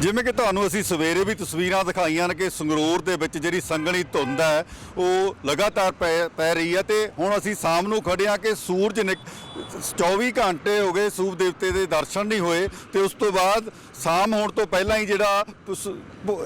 ਜਿਵੇਂ ਕਿ ਤੁਹਾਨੂੰ ਅਸੀਂ ਸਵੇਰੇ ਵੀ ਤਸਵੀਰਾਂ ਦਿਖਾਈਆਂ ਨੇ ਕਿ ਸੰਗਰੂਰ ਦੇ ਵਿੱਚ ਜਿਹੜੀ ਸੰਘਣੀ ਧੁੰਦ ਹੈ, ਉਹ ਲਗਾਤਾਰ ਪੈ ਪੈ ਰਹੀ ਹੈ ਤੇ ਹੁਣ ਅਸੀਂ ਸ਼ਾਮ ਨੂੰ ਖੜੇ ਹਾਂ ਕਿ ਸੂਰਜ ਨਿਕ 24 ਘੰਟੇ ਹੋ ਗਏ ਸੂਰਜ ਦੇਵਤੇ ਦੇ ਦਰਸ਼ਨ ਨਹੀਂ ਹੋਏ ਤੇ ਉਸ ਤੋਂ ਬਾਅਦ ਸ਼ਾਮ ਹੋਣ ਤੋਂ ਪਹਿਲਾਂ ਹੀ ਜਿਹੜਾ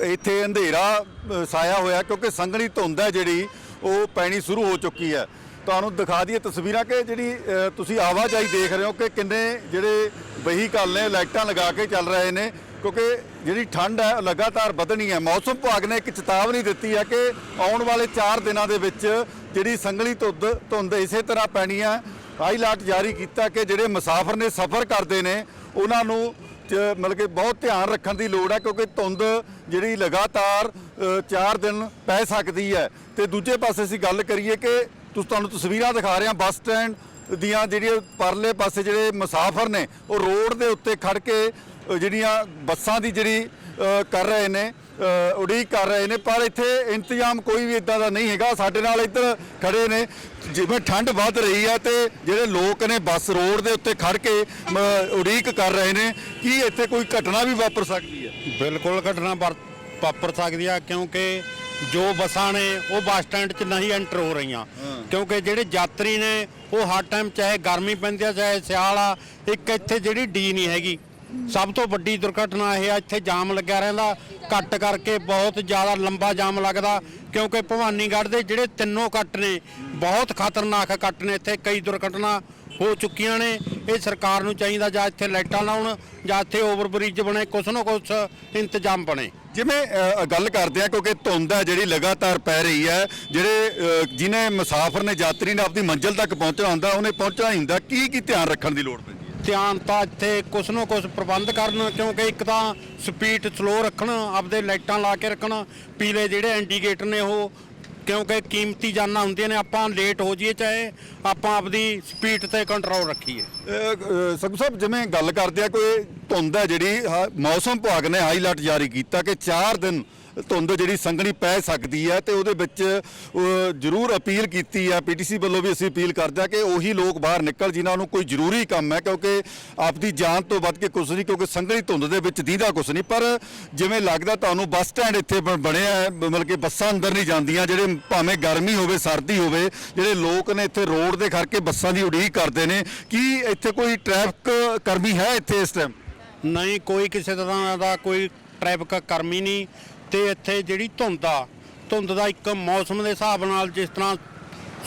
ਇੱਥੇ ਅੰਧੇਰਾ ਸਾਇਆ ਹੋਇਆ ਕਿਉਂਕਿ ਸੰਘਣੀ ਧੁੰਦ ਹੈ ਜਿਹੜੀ, ਉਹ ਪੈਣੀ ਸ਼ੁਰੂ ਹੋ ਚੁੱਕੀ ਹੈ। ਤੁਹਾਨੂੰ ਦਿਖਾ ਦਈਏ ਤਸਵੀਰਾਂ ਕਿ ਜਿਹੜੀ ਤੁਸੀਂ ਆਵਾਜਾਈ ਦੇਖ ਰਹੇ ਹੋ ਕਿ ਕਿੰਨੇ ਜਿਹੜੇ ਵਹੀਕਲ ਨੇ, ਲਾਈਟਾਂ ਲਗਾ ਕੇ ਚੱਲ ਰਹੇ ਨੇ। ਕਿਉਂਕਿ ਜਿਹੜੀ ਠੰਡ ਹੈ, ਉਹ ਲਗਾਤਾਰ ਵਧਣੀ ਹੈ। ਮੌਸਮ ਵਿਭਾਗ ਨੇ ਇੱਕ ਚੇਤਾਵਨੀ ਦਿੱਤੀ ਹੈ ਕਿ ਆਉਣ ਵਾਲੇ 4 ਦਿਨਾਂ ਦੇ ਵਿੱਚ ਜਿਹੜੀ ਸੰਘਣੀ ਧੁੰਦ ਧੁੰਦ ਇਸੇ ਤਰ੍ਹਾਂ ਪੈਣੀ ਹੈ। ਹਾਈ ਅਲਰਟ ਜਾਰੀ ਕੀਤਾ ਕਿ ਜਿਹੜੇ ਮੁਸਾਫਰ ਨੇ ਸਫ਼ਰ ਕਰਦੇ ਨੇ, ਉਹਨਾਂ ਨੂੰ ਚ- ਮਤਲਬ ਕਿ ਬਹੁਤ ਧਿਆਨ ਰੱਖਣ ਦੀ ਲੋੜ ਹੈ ਕਿਉਂਕਿ ਧੁੰਦ ਜਿਹੜੀ ਲਗਾਤਾਰ 4 ਦਿਨ ਪੈ ਸਕਦੀ ਹੈ। ਤੇ ਦੂਜੇ ਪਾਸੇ ਅਸੀਂ ਗੱਲ ਕਰੀਏ ਕਿ ਤੁਸੀਂ, ਤੁਹਾਨੂੰ ਤਸਵੀਰਾਂ ਦਿਖਾ ਰਹੇ ਹਾਂ ਬੱਸ ਸਟੈਂਡ ਦੀਆਂ ਜਿਹੜੀਆਂ ਪਰਲੇ ਪਾਸੇ ਜਿਹੜੇ ਮੁਸਾਫਰ ਨੇ, ਉਹ ਰੋਡ ਦੇ ਉੱਤੇ ਖੜ ਕੇ ਜਿਹੜੀਆਂ ਬੱਸਾਂ ਦੀ ਜਿਹੜੀ ਕਰ ਰਹੇ ਨੇ ਉਡੀਕ ਕਰ ਰਹੇ ਨੇ ਪਰ ਇੱਥੇ ਇੰਤਜ਼ਾਮ ਕੋਈ ਵੀ ਇਦਾਂ ਦਾ ਨਹੀਂ ਹੈਗਾ। ਸਾਡੇ ਨਾਲ ਇੱਧਰ ਖੜੇ ਨੇ। ਜਿਵੇਂ ਠੰਡ ਵੱਧ ਰਹੀ ਹੈ ਤੇ ਜਿਹੜੇ ਲੋਕ ਨੇ ਬੱਸ ਰੋਡ ਦੇ ਉੱਤੇ ਖੜ ਕੇ ਉਡੀਕ ਕਰ ਰਹੇ ਨੇ ਕੀ ਇੱਥੇ ਕੋਈ ਘਟਨਾ ਵੀ ਵਾਪਰ ਸਕਦੀ ਹੈ? ਬਿਲਕੁਲ ਘਟਨਾ ਵਾਪਰ ਸਕਦੀ ਆ ਕਿਉਂਕਿ ਜੋ ਬੱਸਾਂ ਨੇ ਉਹ ਬੱਸ ਸਟੈਂਡ 'ਚ ਨਹੀਂ ਐਂਟਰ ਹੋ ਰਹੀਆਂ। ਕਿਉਂਕਿ ਜਿਹੜੇ ਯਾਤਰੀ ਨੇ ਉਹ ਹਰ ਟਾਈਮ ਚਾਹੇ ਗਰਮੀ ਪੈਂਦੀ ਆ ਚਾਹੇ ਸਿਆਲ ਆ ਇੱਕ ਇੱਥੇ ਜਿਹੜੀ ਡੀ ਨਹੀਂ ਹੈਗੀ। ਸਭ ਤੋਂ ਵੱਡੀ ਦੁਰਘਟਨਾ ਇਹ ਆ ਇੱਥੇ ਜਾਮ ਲੱਗਿਆ ਰਹਿੰਦਾ। ਕੱਟ ਕਰਕੇ ਬਹੁਤ ਜ਼ਿਆਦਾ ਲੰਬਾ ਜਾਮ ਲੱਗਦਾ ਕਿਉਂਕਿ ਭਵਾਨੀਗੜ੍ਹ ਦੇ ਜਿਹੜੇ ਤਿੰਨੋਂ ਕੱਟ ਨੇ ਬਹੁਤ ਖਤਰਨਾਕ ਕੱਟ ਨੇ ਇੱਥੇ। ਕਈ ਦੁਰਘਟਨਾ ਹੋ ਚੁੱਕੀਆਂ ਨੇ ਇਹ ਸਰਕਾਰ ਨੂੰ ਚਾਹੀਦਾ ਜਾਂ ਇੱਥੇ ਲਾਈਟਾਂ ਲਾਉਣ ਜਾਂ ਇੱਥੇ ਓਵਰਬ੍ਰਿਜ ਬਣੇ ਕੁਛ ਨਾ ਕੁਛ ਇੰਤਜ਼ਾਮ ਬਣੇ। ਜਿਵੇਂ ਗੱਲ ਕਰਦੇ ਆ ਕਿਉਂਕਿ ਧੁੰਦ ਹੈ ਜਿਹੜੀ ਲਗਾਤਾਰ ਪੈ ਰਹੀ ਹੈ ਜਿਹੜੇ ਅ, ਜਿਨੇ ਮੁਸਾਫਰ ਨੇ ਯਾਤਰੀ ਨੇ ਆਪਣੀ ਮੰਜ਼ਿਲ ਤੱਕ ਪਹੁੰਚਣਾ ਹੁੰਦਾ ਉਹਨੇ ਪਹੁੰਚਣਾ ਹੀ ਹੁੰਦਾ। ਕੀ ਕੀ ਧਿਆਨ ਰੱਖਣ ਦੀ ਲੋੜ ਪੈਂਦੀ ਧਿਆਨ ਤਾਂ ਇੱਥੇ ਕੁਛ ਨਾ ਕੁਛ ਪ੍ਰਬੰਧ ਕਰਨ, ਕਿਉਂਕਿ ਇੱਕ ਤਾਂ ਸਪੀਡ ਸਲੋ ਰੱਖਣ, ਆਪਦੇ ਲਾਈਟਾਂ ਲਾ ਕੇ ਰੱਖਣ, ਪੀਲੇ ਜਿਹੜੇ ਇੰਡੀਕੇਟਰ ਨੇ ਉਹ, ਕਿਉਂਕਿ ਕੀਮਤੀ ਜਾਨਾਂ ਹੁੰਦੀਆਂ ਨੇ, ਆਪਾਂ ਲੇਟ ਹੋ ਜਾਈਏ ਚਾਹੇ ਆਪਾਂ ਆਪਦੀ ਸਪੀਡ ਤੇ ਕੰਟਰੋਲ ਰੱਖੀਏ। ਸਗੂ ਸਾਹਿਬ, ਜਿਵੇਂ ਗੱਲ ਕਰਦੇ ਆ, ਕੋਈ ਧੁੰਦ ਹੈ ਜਿਹੜੀ, ਹਾ- ਮੌਸਮ ਵਿਭਾਗ ਨੇ ਹਾਈ ਅਲਰਟ ਜਾਰੀ ਕੀਤਾ ਕਿ 4 ਦਿਨ ਧੁੰਦ ਜਿਹੜੀ ਸੰਘਣੀ ਪੈ ਸਕਦੀ ਹੈ ਤੇ ਉਹਦੇ ਵਿੱਚ ਜ਼ਰੂਰ ਅਪੀਲ ਕੀਤੀ ਹੈ ਪੀਟੀਸੀ ਵੱਲੋਂ ਵੀ ਅਸੀਂ ਅਪੀਲ ਕਰਦੇ ਆ ਕਿ ਉਹੀ ਲੋਕ ਬਾਹਰ ਨਿਕਲ ਜਿਨ੍ਹਾਂ ਨੂੰ ਕੋਈ ਜ਼ਰੂਰੀ ਕੰਮ ਹੈ, ਕਿਉਂਕਿ ਆਪਦੀ ਜਾਨ ਤੋਂ ਵੱਧ ਕੇ ਕੁਝ ਨਹੀਂ, ਕਿਉਂਕਿ ਸੰਘਣੀ ਧੁੰਦ ਦੇ ਵਿੱਚ ਦੀਦਾ ਕੁਝ ਨਹੀਂ। ਪਰ ਜਿਵੇਂ ਲੱਗਦਾ ਤੁਹਾਨੂੰ ਬੱਸ ਸਟੈਂਡ ਇੱਥੇ ਬ- ਬਣਿਆ ਹੈ ਮਤਲਬ ਕਿ ਬੱਸਾਂ ਅੰਦਰ ਨਹੀਂ ਜਾਂਦੀਆਂ, ਜਿਹੜੇ ਭਾਵੇਂ ਗਰਮੀ ਹੋਵੇ, ਸਰਦੀ ਹੋਵੇ, ਜਿਹੜੇ ਲੋਕ ਨੇ ਇੱਥੇ ਰੋਡ ਦੇ ਕਰਕੇ ਬੱਸਾਂ ਦੀ ਉਡੀਕ ਕਰਦੇ ਨੇ, ਕੀ ਇੱਥੇ ਕੋਈ ਟ੍ਰੈਫਿਕ ਕਰਮੀ ਹੈ ਇੱਥੇ ਇਸ ਟਾਈਮ ਨਹੀਂ, ਕੋਈ ਕਿਸੇ ਤਰ੍ਹਾਂ ਦਾ ਕੋਈ ਟ੍ਰੈਫਿਕ ਕਰਮੀ ਨਹੀਂ। ਤੇ ਇੱਥੇ ਜਿਹੜੀ ਧੁੰਦ ਆ, ਧੁੰਦ ਦਾ ਇੱਕ ਮੌਸਮ ਦੇ ਹਿਸਾਬ ਨਾਲ ਜਿਸ ਤਰ੍ਹਾਂ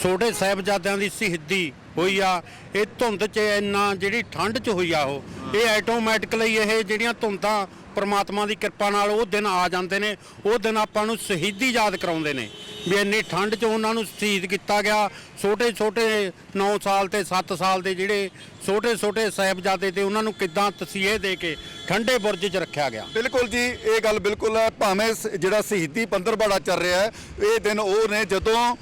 ਛੋਟੇ ਸਾਹਿਬਜ਼ਾਦਿਆਂ ਦੀ ਸ਼ਹੀਦੀ ਹੋਈ ਆ, ਇਹ ਧੁੰਦ 'ਚ ਇੰਨਾ ਜਿਹੜੀ ਠੰਡ 'ਚ ਹੋਈ ਆ ਉਹ, ਇਹ ਆਟੋਮੈਟਿਕਲੀ ਇਹ ਜਿਹੜੀਆਂ ਧੁੰਦਾਂ ਪਰਮਾਤਮਾ ਦੀ ਕਿਰਪਾ ਨਾਲ ਉਹ ਦਿਨ ਆ ਜਾਂਦੇ ਨੇ, ਉਹ ਦਿਨ ਆਪਾਂ ਨੂੰ ਸ਼ਹੀਦੀ ਯਾਦ ਕਰਾਉਂਦੇ ਨੇ। ਵੀ ਇੰਨੀ ਠੰਡ 'ਚ ਉਹਨਾਂ ਨੂੰ ਸ਼ਹੀਦ ਕੀਤਾ ਗਿਆ। ਛੋਟੇ ਛੋਟੇ 9 ਸਾਲ ਤੇ 7 ਸਾਲ ਦੇ ਜਿਹੜੇ ਛੋਟੇ ਛੋਟੇ ਸਾਹਿਬਜ਼ਾਦੇ ਤੇ ਉਹਨਾਂ ਨੂੰ ਕਿੱਦਾਂ ਤਸੀਹੇ ਦੇ ਕੇ ਠੰਡੇ ਬੁਰਜ 'ਚ ਰੱਖਿਆ ਗਿਆ। ਬਿਲਕੁਲ ਜੀ, ਇਹ ਗੱਲ ਬਿਲਕੁਲ ਹੈ। ਭਾਵੇਂ ਸ- ਜਿਹੜਾ ਸ਼ਹੀਦੀ ਪੰਦਰਵਾੜਾ ਚੱਲ ਰਿਹਾ ਹੈ, ਇਹ ਦਿਨ ਉਹ ਨੇ ਜਦੋਂ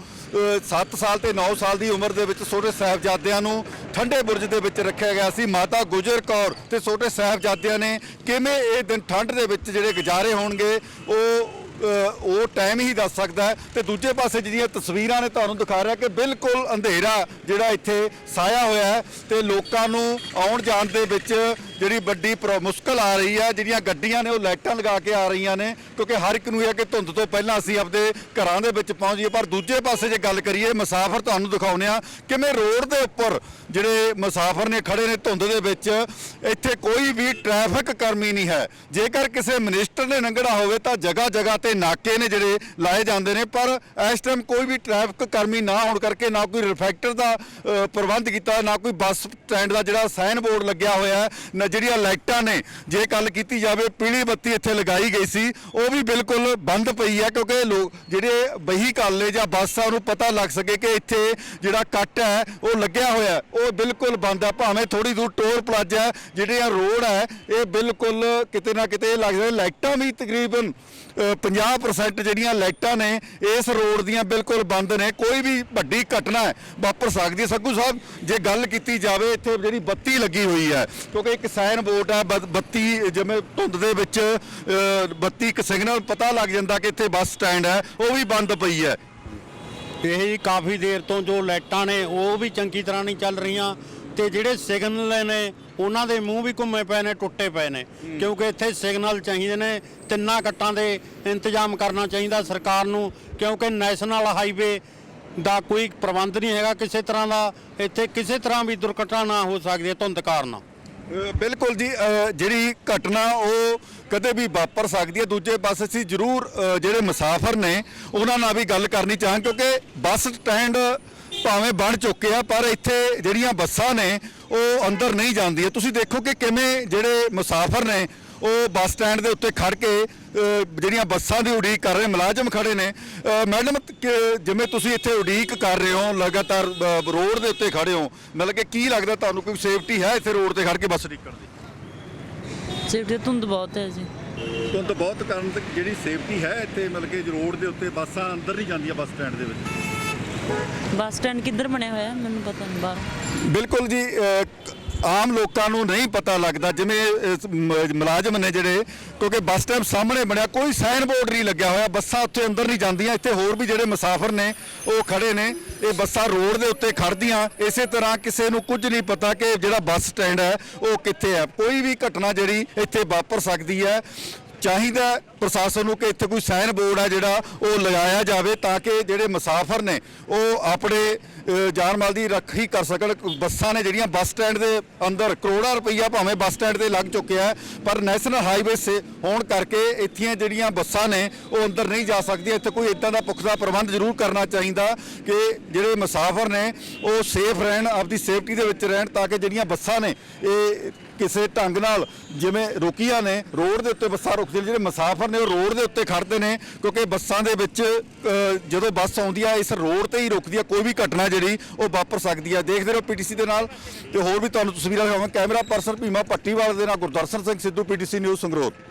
7 ਸਾਲ ਤੇ 9 ਸਾਲ ਦੀ ਉਮਰ ਦੇ ਵਿੱਚ ਛੋਟੇ ਸਾਹਿਬਜ਼ਾਦਿਆਂ ਨੂੰ ਠੰਡੇ ਬੁਰਜ ਦੇ ਵਿੱਚ ਰੱਖਿਆ ਗਿਆ ਸੀ। ਮਾਤਾ ਗੁਜਰ ਕੌਰ ਤੇ ਛੋਟੇ ਸਾਹਿਬਜ਼ਾਦਿਆਂ ਨੇ ਕਿਵੇਂ ਇਹ ਦਿਨ ਠੰਡ ਦੇ ਵਿੱਚ ਜਿਹੜੇ ਗੁਜ਼ਾਰੇ ਹੋਣਗੇ, ਉਹ ਉਹ ਟਾਈਮ ਹੀ ਦੱਸ ਸਕਦਾ ਹੈ। ਤੇ ਦੂਜੇ ਪਾਸੇ ਜਿਹੜੀਆਂ ਤਸਵੀਰਾਂ ਨੇ ਤੁਹਾਨੂੰ ਦਿਖਾ ਰਿਹਾ ਕਿ ਬਿਲਕੁਲ ਅੰਧੇਰਾ ਜਿਹੜਾ ਇੱਥੇ ਸਾਇਆ ਹੋਇਆ ਹੈ ਤੇ ਲੋਕਾਂ ਨੂੰ ਆਉਣ ਜਾਣ ਦੇ ਵਿੱਚ ਜਿਹੜੀ ਵੱਡੀ ਪ੍ਰੋ- ਮੁਸ਼ਕਲ ਆ ਰਹੀ ਹੈ ਜਿਹੜੀਆਂ ਗੱਡੀਆਂ ਨੇ ਉਹ ਲਾਈਟਾਂ ਲਗਾ ਕੇ ਆ ਰਹੀਆਂ ਨੇ, ਕਿਉਂਕਿ ਹਰ ਇੱਕ ਨੂੰ ਇਹ ਹੈ ਕਿ ਧੁੰਦ ਤੋਂ ਪਹਿਲਾਂ ਅਸੀਂ ਆਪਦੇ ਘਰਾਂ ਦੇ ਵਿੱਚ ਪਹੁੰਚ ਜਾਈਏ ਪਰ ਦੂਜੇ ਪਾਸੇ ਜੇ ਗੱਲ ਕਰੀਏ, ਮੁਸਾਫਰ ਤੁਹਾਨੂੰ ਦਿਖਾਉਂਦੇ ਆ ਕਿਵੇਂ ਰੋਡ ਦੇ ਉੱਪਰ ਜਿਹੜੇ ਮੁਸਾਫਰ ਨੇ ਖੜੇ ਨੇ ਧੁੰਦ ਦੇ ਵਿੱਚ, ਇੱਥੇ ਕੋਈ ਵੀ ਟ੍ਰੈਫਿਕ ਕਰਮੀ ਨਹੀਂ ਹੈ। ਜੇਕਰ ਕਿਸੇ ਮਿਨਿਸਟਰ ਨੇ ਲੰਘਣਾ ਹੋਵੇ ਤਾਂ ਜਗ੍ਹਾ ਜਗ੍ਹਾ ਤੇ ਨਾਕੇ ਨੇ ਜਿਹੜੇ ਲਾਏ ਜਾਂਦੇ ਨੇ, ਪਰ ਇਸ ਟਾਈਮ ਕੋਈ ਵੀ ਟ੍ਰੈਫਿਕ ਕਰਮੀ ਨਾ ਹੋਣ ਕਰਕੇ ਨਾ ਕੋਈ ਰਿਫੈਕਟਰ ਦਾ ਪ੍ਰਬੰਧ ਕੀਤਾ, ਨਾ ਕੋਈ ਬੱਸ ਸਟੈਂਡ ਦਾ ਜਿਹੜਾ ਸਾਈਨ ਬੋਰਡ ਲੱਗਿਆ ਹੋਇਆ ਹੈ ਨਾ ਜਿਹੜੀਆਂ ਲਾਈਟਾਂ ਨੇ ਜੇ ਗੱਲ ਕੀਤੀ ਜਾਵੇ ਪੀਲੀ ਬੱਤੀ ਇੱਥੇ ਲਗਾਈ ਗਈ ਸੀ ਉਹ ਵੀ ਬਿਲਕੁਲ ਬੰਦ ਪਈ ਹੈ ਕਿਉਂਕਿ ਲੋਕ ਜਿਹੜੇ ਵਹੀਕਲ ਨੇ ਜਾਂ ਬੱਸਾਂ ਉਹਨੂੰ ਪਤਾ ਲੱਗ ਸਕੇ ਕਿ ਇੱਥੇ ਜਿਹੜਾ ਕੱਟ ਹੈ ਉਹ ਲੱਗਿਆ ਹੋਇਆ ਉਹ ਬਿਲਕੁਲ ਬੰਦ ਹੈ ਭਾਵੇਂ ਥੋੜੀ ਦੂਰ ਟੋਲ ਪਲਾਜ਼ਾ ਹੈ, ਜਿਹੜੇ ਆ ਰੋਡ ਹੈ ਇਹ ਬਿਲਕੁਲ ਕਿਤੇ ਨਾ ਕਿਤੇ ਲੱਗਦਾ ਲਾਈਟਾਂ ਵੀ ਤਕਰੀਬਨ ਅ, 50% ਜਿਹੜੀਆਂ ਲਾਈਟਾਂ ਨੇ ਇਸ ਰੋਡ ਦੀਆਂ ਬਿਲਕੁਲ ਬੰਦ ਨੇ ਕੋਈ ਵੀ ਵੱਡੀ ਘਟਨਾ ਵਾਪਰ ਸਕਦੀ ਹੈ। ਸੱਗੂ ਸਾਹਿਬ ਜੇ ਗੱਲ ਕੀਤੀ ਜਾਵੇ ਇੱਥੇ ਜਿਹੜੀ ਬੱਤੀ ਲੱਗੀ ਹੋਈ ਹੈ ਕਿਉਂਕਿ ਇੱਕ ਸਾਈਨ ਬੋਰਡ ਹੈ ਬ- ਬੱਤੀ ਜਿਵੇਂ ਧੁੰਦ ਦੇ ਵਿੱਚ ਅ, ਬੱਤੀ ਇੱਕ ਸਿਗਨਲ ਪਤਾ ਲੱਗ ਜਾਂਦਾ ਕਿ ਇੱਥੇ ਬੱਸ ਸਟੈਂਡ ਹੈ ਉਹ ਵੀ ਬੰਦ ਪਈ ਹੈ। ਇਹ ਜੀ ਕਾਫੀ ਦੇਰ ਤੋਂ ਜੋ ਲਾਈਟਾਂ ਨੇ ਉਹ ਵੀ ਚੰਗੀ ਤਰ੍ਹਾਂ ਨਹੀਂ ਚੱਲ ਰਹੀਆਂ ਤੇ ਜਿਹੜੇ ਸਿਗਨਲ ਨੇ ਉਹਨਾਂ ਦੇ ਮੂੰਹ ਵੀ ਘੁੰਮੇ ਪਏ ਨੇ ਟੁੱਟੇ ਪਏ ਨੇ। ਕਿਉਂਕਿ ਇੱਥੇ ਸਿਗਨਲ ਚਾਹੀਦੇ ਨੇ ਤਿੰਨਾਂ ਕੱਟਾਂ ਦੇ ਇੰਤਜ਼ਾਮ ਕਰਨਾ ਚਾਹੀਦਾ ਸਰਕਾਰ ਨੂੰ ਕਿਉਂਕਿ ਨੈਸ਼ਨਲ ਹਾਈਵੇ ਦਾ ਕੋਈ ਪ੍ਰਬੰਧ ਨਹੀਂ ਹੈਗਾ ਕਿਸੇ ਤਰ੍ਹਾਂ ਦਾ ਇੱਥੇ ਕਿਸੇ ਤਰ੍ਹਾਂ ਵੀ ਦੁਰਘਟਨਾ ਨਾ ਹੋ ਸਕਦੀ ਹੈ ਧੁੰਦ ਕਾਰਨ। ਬਿਲਕੁਲ ਜੀ ਜਿਹੜੀ ਘਟਨਾ ਉਹ ਕਦੇ ਵੀ ਵਾਪਰ ਸਕਦੀ ਹੈ। ਦੂਜੇ ਬੱਸ ਅਸੀਂ ਜ਼ਰੂਰ ਜਿਹੜੇ ਮੁਸਾਫਰ ਨੇ, ਉਹਨਾਂ ਨਾਲ ਵੀ ਗੱਲ ਕਰਨੀ ਚਾਹਾਂ ਕਿਉਂਕਿ ਬੱਸ ਸਟੈਂਡ ਭਾਵੇਂ ਬਣ ਚੁੱਕੇ ਆ, ਪਰ ਇੱਥੇ ਜਿਹੜੀਆਂ ਬੱਸਾਂ ਨੇ, ਉਹ ਅੰਦਰ ਨਹੀਂ ਜਾਂਦੀਆਂ। ਤੁਸੀਂ ਦੇਖੋ ਕਿ ਕਿਵੇਂ ਜਿਹੜੇ ਮੁਸਾਫਰ ਨੇ ਉਹ ਬੱਸ ਸਟੈਂਡ ਦੇ ਉੱਤੇ ਖੜ ਕੇ ਜਿਹੜੀਆਂ ਬੱਸਾਂ ਦੀ ਉਡੀਕ ਕਰ ਰਹੇ ਮੁਲਾਜ਼ਮ ਖੜੇ ਨੇ। ਮੈਡਮ ਜਿਵੇਂ ਤੁਸੀਂ ਇੱਥੇ ਉਡੀਕ ਕਰ ਰਹੇ ਹੋ ਲਗਾਤਾਰ ਰੋਡ ਦੇ ਉੱਤੇ ਖੜੇ ਹੋ ਮਤਲਬ ਕਿ ਕੀ ਲੱਗਦਾ ਤੁਹਾਨੂੰ ਕੋਈ ਸੇਫਟੀ ਹੈ ਇੱਥੇ ਰੋਡ ਤੇ ਖੜ ਕੇ ਬੱਸ ਉਡੀਕਣ ਦੀ? ਸੇਫਟੀ ਧੁੰਦ ਬਹੁਤ ਹੈ ਜੀ। ਤੁਹਾਨੂੰ ਤਾਂ ਬਹੁਤ ਕਾਰਨ ਜਿਹੜੀ ਸੇਫਟੀ ਹੈ ਇੱਥੇ ਮਤਲਬ ਕਿ ਰੋਡ ਦੇ ਉੱਤੇ ਬੱਸਾਂ ਅੰਦਰ ਨਹੀਂ ਜਾਂਦੀਆਂ ਬੱਸ ਸਟੈਂਡ ਦੇ ਵਿੱਚ। ਬੱਸ ਸਟੈਂਡ ਕਿੱਧਰ ਬਣਿਆ ਹੋਇਆ? ਮੈਨੂੰ ਪਤਾ ਨਹੀਂ ਬਾਹਰ। ਬਿਲਕੁਲ ਜੀ ਆਮ ਲੋਕਾਂ ਨੂੰ ਨਹੀਂ ਪਤਾ ਲੱਗਦਾ, ਜਿਵੇਂ, ਇਸ ਮ- ਮੁਲਾਜ਼ਮ ਨੇ ਜਿਹੜੇ, ਕਿਉਂਕਿ ਬੱਸ ਸਟੈਂਡ ਸਾਹਮਣੇ ਬਣਿਆ, ਕੋਈ ਸਾਈਨ ਬੋਰਡ ਨਹੀਂ ਲੱਗਿਆ ਹੋਇਆ, ਬੱਸਾਂ ਉੱਥੇ ਅੰਦਰ ਨਹੀਂ ਜਾਂਦੀਆਂ, ਇੱਥੇ ਹੋਰ ਵੀ ਜਿਹੜੇ ਮੁਸਾਫਰ ਨੇ, ਉਹ ਖੜੇ ਨੇ, ਇਹ ਬੱਸਾਂ ਰੋਡ ਦੇ ਉੱਤੇ ਖੜਦੀਆਂ ਇਸੇ ਤਰ੍ਹਾਂ ਕਿਸੇ ਨੂੰ ਕੁਝ ਨਹੀਂ ਪਤਾ ਕਿ ਜਿਹੜਾ ਬੱਸ ਸਟੈਂਡ ਹੈ, ਉਹ ਕਿੱਥੇ ਹੈ। ਕੋਈ ਵੀ ਘਟਨਾ ਜਿਹੜੀ ਇੱਥੇ ਵਾਪਰ ਸਕਦੀ ਹੈ ਚਾਹੀਦਾ ਪ੍ਰਸ਼ਾਸਨ ਨੂੰ ਕਿ ਇੱਥੇ ਕੋਈ ਸਾਈਨ ਬੋਰਡ ਆ ਜਿਹੜਾ ਉਹ ਲਗਾਇਆ ਜਾਵੇ ਤਾਂ ਕਿ ਜਿਹੜੇ ਮੁਸਾਫਰ ਨੇ ਉਹ ਆਪਣੇ ਜਾਨ ਮਾਲ ਦੀ ਰੱਖੀ ਕਰ ਸਕਣ। ਬੱਸਾਂ ਨੇ ਜਿਹੜੀਆਂ ਬੱਸ ਸਟੈਂਡ ਦੇ ਅੰਦਰ ਕਰੋੜਾਂ ਰੁਪਈਆ ਭਾਵੇਂ ਬੱਸ ਸਟੈਂਡ ਤੇ ਲੱਗ ਚੁੱਕਿਆ ਪਰ ਨੈਸ਼ਨਲ ਹਾਈਵੇ ਸੇ ਹੋਣ ਕਰਕੇ ਇੱਥੀਆਂ ਜਿਹੜੀਆਂ ਬੱਸਾਂ ਨੇ ਉਹ ਅੰਦਰ ਨਹੀਂ ਜਾ ਸਕਦੀਆਂ। ਇੱਥੇ ਕੋਈ ਇਦਾਂ ਦਾ ਪੁਖਤਾ ਪ੍ਰਬੰਧ ਜ਼ਰੂਰ ਕਰਨਾ ਚਾਹੀਦਾ ਕਿ ਜਿਹੜੇ ਮੁਸਾਫਰ ਨੇ ਉਹ ਸੇਫ ਰਹਿਣ, ਆਪਦੀ ਸੇਫਟੀ ਦੇ ਵਿੱਚ ਰਹਿਣ ਤਾਂ ਕਿ ਜਿਹੜੀਆਂ ਬੱਸਾਂ ਨੇ, ਇਹ ਕਿਸੇ ਢੰਗ ਨਾਲ ਜਿਵੇਂ ਰੁਕੀਆਂ ਨੇ ਰੋਡ ਦੇ ਉੱਤੇ ਬੱਸਾਂ ਰੁਕਦੀਆਂ ਨੇ, ਜਿਹੜੇ ਮੁਸਾਫਰ ਨੇ ਉਹ ਰੋਡ ਦੇ ਉੱਤੇ ਖੜਦੇ ਨੇ ਕਿਉਂਕਿ ਬੱਸਾਂ ਦੇ ਵਿੱਚ ਜਦੋਂ ਬੱਸ ਆਉਂਦੀ ਹੈ ਇਸ ਰੋਡ ਤੇ ਹੀ ਰੁਕਦੀ ਹੈ ਕੋਈ ਵੀ ਘਟਨਾ ਜਿਹੜੀ ਉਹ ਵਾਪਰ ਸਕਦੀ ਹੈ ਦੇਖਦੇ ਰਹੋ ਪੀਟੀਸੀ ਦੇ ਨਾਲ ਤੇ ਹੋਰ ਵੀ ਤੁਹਾਨੂੰ ਤਸਵੀਰਾਂ ਦਿਖਾਵਾਂ ਕੈਮਰਾ ਪਰਸਨ ਭੀਮਾ ਪੱਟੀਵਾਲ ਦੇ ਨਾਲ ਗੁਰਦਰਸ਼ਨ ਸਿੰਘ ਸਿੱਧੂ ਪੀਟੀਸੀ ਨਿਊਜ਼ ਸੰਗਰੂਰ।